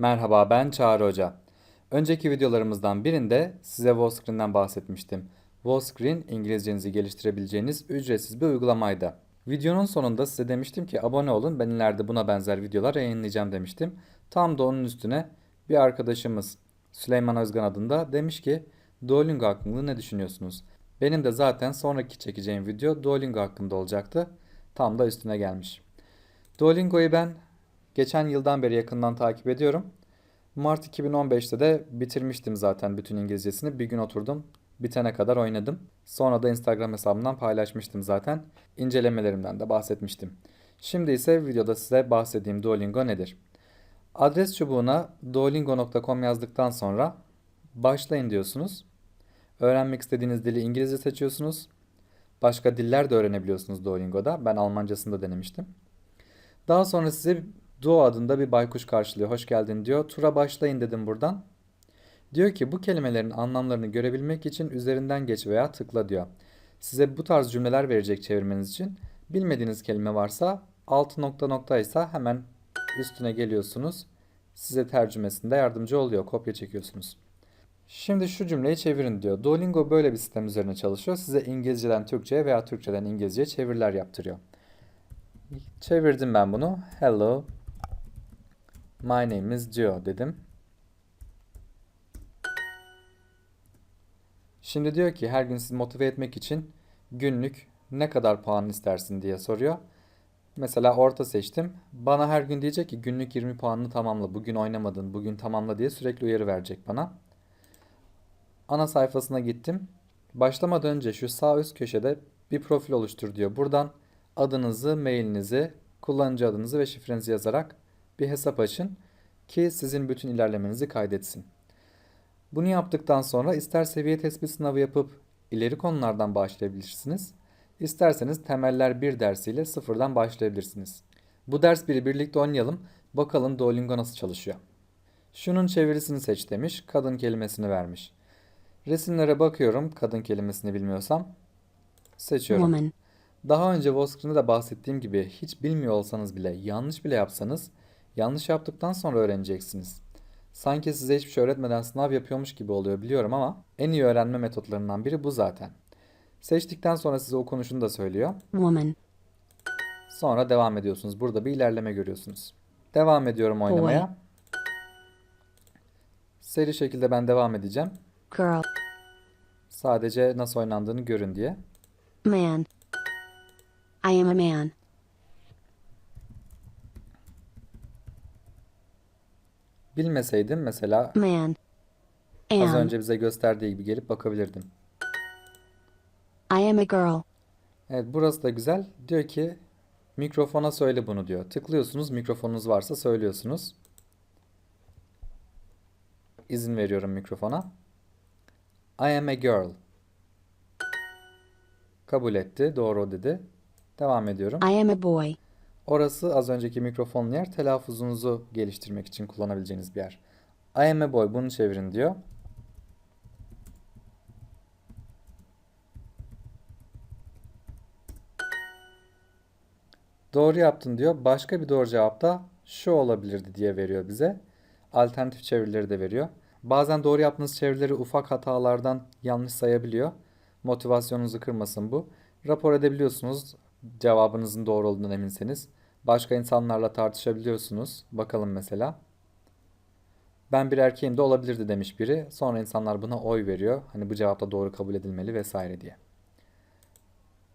Merhaba ben Çağrı Hoca. Önceki videolarımızdan birinde size Wallscreen'den bahsetmiştim. Wallscreen İngilizcenizi geliştirebileceğiniz ücretsiz bir uygulamaydı. Videonun sonunda size demiştim ki abone olun ben ileride buna benzer videolar yayınlayacağım demiştim. Tam da onun üstüne bir arkadaşımız Süleyman Özgan adında demiş ki Duolingo hakkında ne düşünüyorsunuz? Benim de zaten sonraki çekeceğim video Duolingo hakkında olacaktı. Tam da üstüne gelmiş. Duolingo'yu ben geçen yıldan beri yakından takip ediyorum. Mart 2015'te de bitirmiştim zaten bütün İngilizcesini. Bir gün oturdum, bitene kadar oynadım. Sonra da Instagram hesabımdan paylaşmıştım zaten. İncelemelerimden de bahsetmiştim. Şimdi ise videoda size bahsettiğim Duolingo nedir? Adres çubuğuna duolingo.com yazdıktan sonra başlayın diyorsunuz. Öğrenmek istediğiniz dili İngilizce seçiyorsunuz. Başka diller de öğrenebiliyorsunuz Duolingo'da. Ben Almancasını da denemiştim. Daha sonra size Duo adında bir baykuş karşılıyor. Hoş geldin diyor. Tura başlayın dedim buradan. Diyor ki bu kelimelerin anlamlarını görebilmek için üzerinden geç veya tıkla diyor. Size bu tarz cümleler verecek çevirmeniz için. Bilmediğiniz kelime varsa altı nokta nokta ise hemen üstüne geliyorsunuz. Size tercümesinde yardımcı oluyor. Kopya çekiyorsunuz. Şimdi şu cümleyi çevirin diyor. Duolingo böyle bir sistem üzerine çalışıyor. Size İngilizceden Türkçe'ye veya Türkçeden İngilizce'ye çeviriler yaptırıyor. Çevirdim ben bunu. Hello. My name is Gio dedim. Şimdi diyor ki her gün sizi motive etmek için günlük ne kadar puan istersin diye soruyor. Mesela orta seçtim. Bana her gün diyecek ki günlük 20 puanını tamamla. Bugün oynamadın, bugün tamamla diye sürekli uyarı verecek bana. Ana sayfasına gittim. Başlamadan önce şu sağ üst köşede bir profil oluştur diyor. Buradan adınızı, mailinizi, kullanıcı adınızı ve şifrenizi yazarak bir hesap açın ki sizin bütün ilerlemenizi kaydetsin. Bunu yaptıktan sonra ister seviye tespit sınavı yapıp ileri konulardan başlayabilirsiniz. İsterseniz temeller 1 dersiyle sıfırdan başlayabilirsiniz. Bu ders biri birlikte oynayalım. Bakalım Duolingo nasıl çalışıyor. Şunun çevirisini seç demiş. Kadın kelimesini vermiş. Resimlere bakıyorum kadın kelimesini bilmiyorsam. Seçiyorum. woman, Daha önce Voskrin'de de bahsettiğim gibi hiç bilmiyor olsanız bile yanlış bile yapsanız yanlış yaptıktan sonra öğreneceksiniz. Sanki size hiçbir şey öğretmeden sınav yapıyormuş gibi oluyor biliyorum ama en iyi öğrenme metotlarından biri bu zaten. Seçtikten sonra size okunuşunu da söylüyor. woman, Sonra devam ediyorsunuz. Burada bir ilerleme görüyorsunuz. Devam ediyorum oynamaya. Seri şekilde ben devam edeceğim. girl, Sadece nasıl oynandığını görün diye. man. I am a man. Bilmeseydim mesela Man. az Am. önce bize gösterdiği gibi gelip bakabilirdim. I am a girl. Evet burası da güzel. Diyor ki mikrofona söyle bunu diyor. Tıklıyorsunuz mikrofonunuz varsa söylüyorsunuz. İzin veriyorum mikrofona. I am a girl. Kabul etti. Doğru dedi. Devam ediyorum. I am a boy. Orası az önceki mikrofonlu yer telaffuzunuzu geliştirmek için kullanabileceğiniz bir yer. I am a boy bunu çevirin diyor. Doğru yaptın diyor. Başka bir doğru cevap da şu olabilirdi diye veriyor bize. Alternatif çevirileri de veriyor. Bazen doğru yaptığınız çevirileri ufak hatalardan yanlış sayabiliyor. Motivasyonunuzu kırmasın bu. Rapor edebiliyorsunuz cevabınızın doğru olduğundan eminseniz. Başka insanlarla tartışabiliyorsunuz. Bakalım mesela. Ben bir erkeğim de olabilirdi demiş biri. Sonra insanlar buna oy veriyor. Hani bu cevap da doğru kabul edilmeli vesaire diye.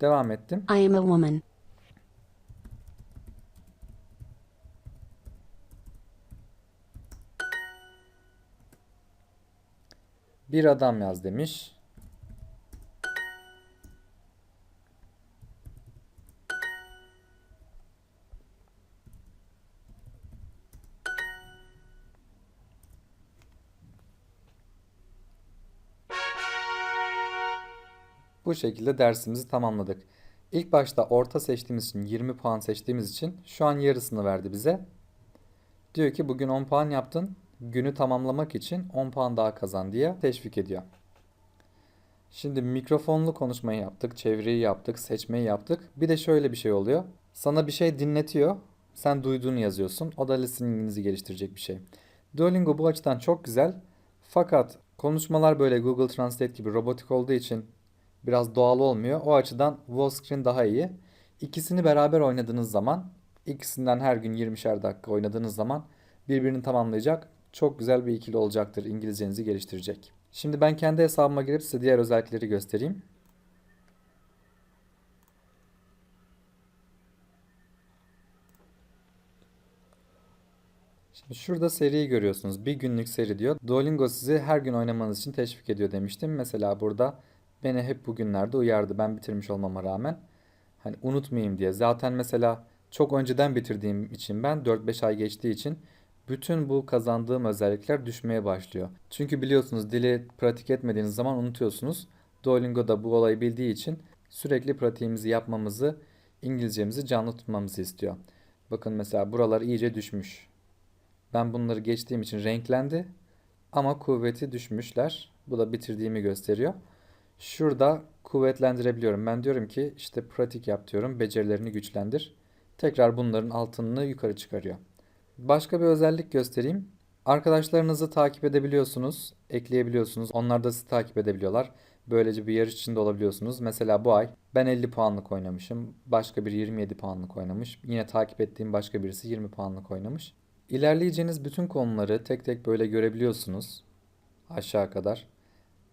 Devam ettim. I am a woman. Bir adam yaz demiş. Bu şekilde dersimizi tamamladık. İlk başta orta seçtiğimiz için 20 puan seçtiğimiz için şu an yarısını verdi bize. Diyor ki bugün 10 puan yaptın. Günü tamamlamak için 10 puan daha kazan diye teşvik ediyor. Şimdi mikrofonlu konuşmayı yaptık, çeviriyi yaptık, seçmeyi yaptık. Bir de şöyle bir şey oluyor. Sana bir şey dinletiyor. Sen duyduğunu yazıyorsun. O da listening'inizi geliştirecek bir şey. Duolingo bu açıdan çok güzel. Fakat konuşmalar böyle Google Translate gibi robotik olduğu için biraz doğal olmuyor. O açıdan Wallscreen daha iyi. İkisini beraber oynadığınız zaman, ikisinden her gün 20'şer dakika oynadığınız zaman birbirini tamamlayacak çok güzel bir ikili olacaktır. İngilizcenizi geliştirecek. Şimdi ben kendi hesabıma girip size diğer özellikleri göstereyim. Şimdi şurada seriyi görüyorsunuz. Bir günlük seri diyor. Duolingo sizi her gün oynamanız için teşvik ediyor demiştim. Mesela burada beni hep bugünlerde uyardı. Ben bitirmiş olmama rağmen. Hani unutmayayım diye. Zaten mesela çok önceden bitirdiğim için ben 4-5 ay geçtiği için bütün bu kazandığım özellikler düşmeye başlıyor. Çünkü biliyorsunuz dili pratik etmediğiniz zaman unutuyorsunuz. Duolingo da bu olayı bildiği için sürekli pratiğimizi yapmamızı, İngilizcemizi canlı tutmamızı istiyor. Bakın mesela buralar iyice düşmüş. Ben bunları geçtiğim için renklendi ama kuvveti düşmüşler. Bu da bitirdiğimi gösteriyor. Şurada kuvvetlendirebiliyorum. Ben diyorum ki işte pratik yap diyorum. Becerilerini güçlendir. Tekrar bunların altınını yukarı çıkarıyor. Başka bir özellik göstereyim. Arkadaşlarınızı takip edebiliyorsunuz, ekleyebiliyorsunuz. Onlar da sizi takip edebiliyorlar. Böylece bir yarış içinde olabiliyorsunuz. Mesela bu ay ben 50 puanlık oynamışım. Başka biri 27 puanlık oynamış. Yine takip ettiğim başka birisi 20 puanlık oynamış. İlerleyeceğiniz bütün konuları tek tek böyle görebiliyorsunuz. Aşağı kadar.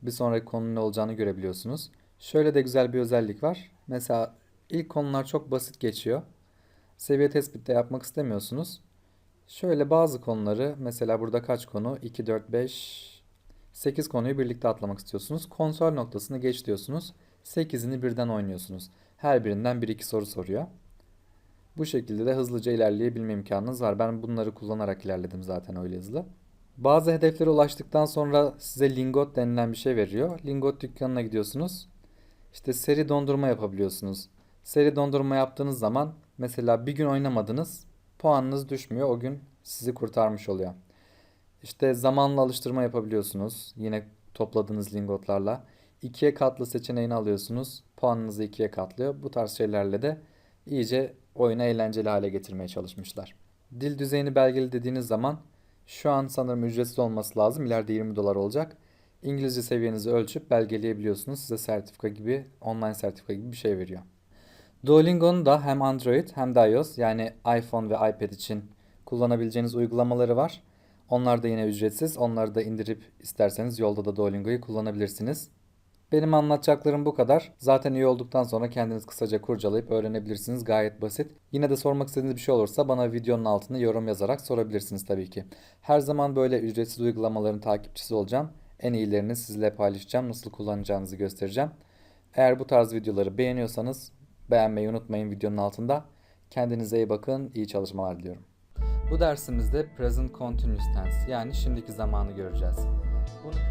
Bir sonraki konunun ne olacağını görebiliyorsunuz. Şöyle de güzel bir özellik var. Mesela ilk konular çok basit geçiyor. Seviye tespitte yapmak istemiyorsunuz. Şöyle bazı konuları mesela burada kaç konu? 2, 4, 5, 8 konuyu birlikte atlamak istiyorsunuz. Kontrol noktasını geç diyorsunuz. 8'ini birden oynuyorsunuz. Her birinden 1-2 soru soruyor. Bu şekilde de hızlıca ilerleyebilme imkanınız var. Ben bunları kullanarak ilerledim zaten öyle hızlı. Bazı hedeflere ulaştıktan sonra size lingot denilen bir şey veriyor. Lingot dükkanına gidiyorsunuz. İşte seri dondurma yapabiliyorsunuz. Seri dondurma yaptığınız zaman mesela bir gün oynamadınız. Puanınız düşmüyor. O gün sizi kurtarmış oluyor. İşte zamanla alıştırma yapabiliyorsunuz. Yine topladığınız lingotlarla. İkiye katlı seçeneğini alıyorsunuz. Puanınızı ikiye katlıyor. Bu tarz şeylerle de iyice oyunu eğlenceli hale getirmeye çalışmışlar. Dil düzeyini belgeli dediğiniz zaman şu an sanırım ücretsiz olması lazım. İleride 20 dolar olacak. İngilizce seviyenizi ölçüp belgeleyebiliyorsunuz. Size sertifika gibi, online sertifika gibi bir şey veriyor. Duolingo'nun da hem Android hem de iOS yani iPhone ve iPad için kullanabileceğiniz uygulamaları var. Onlar da yine ücretsiz. Onları da indirip isterseniz yolda da Duolingo'yu kullanabilirsiniz. Benim anlatacaklarım bu kadar. Zaten iyi olduktan sonra kendiniz kısaca kurcalayıp öğrenebilirsiniz. Gayet basit. Yine de sormak istediğiniz bir şey olursa bana videonun altına yorum yazarak sorabilirsiniz tabii ki. Her zaman böyle ücretsiz uygulamaların takipçisi olacağım. En iyilerini sizle paylaşacağım. Nasıl kullanacağınızı göstereceğim. Eğer bu tarz videoları beğeniyorsanız beğenmeyi unutmayın videonun altında. Kendinize iyi bakın. İyi çalışmalar diliyorum. Bu dersimizde present continuous tense yani şimdiki zamanı göreceğiz. Bunu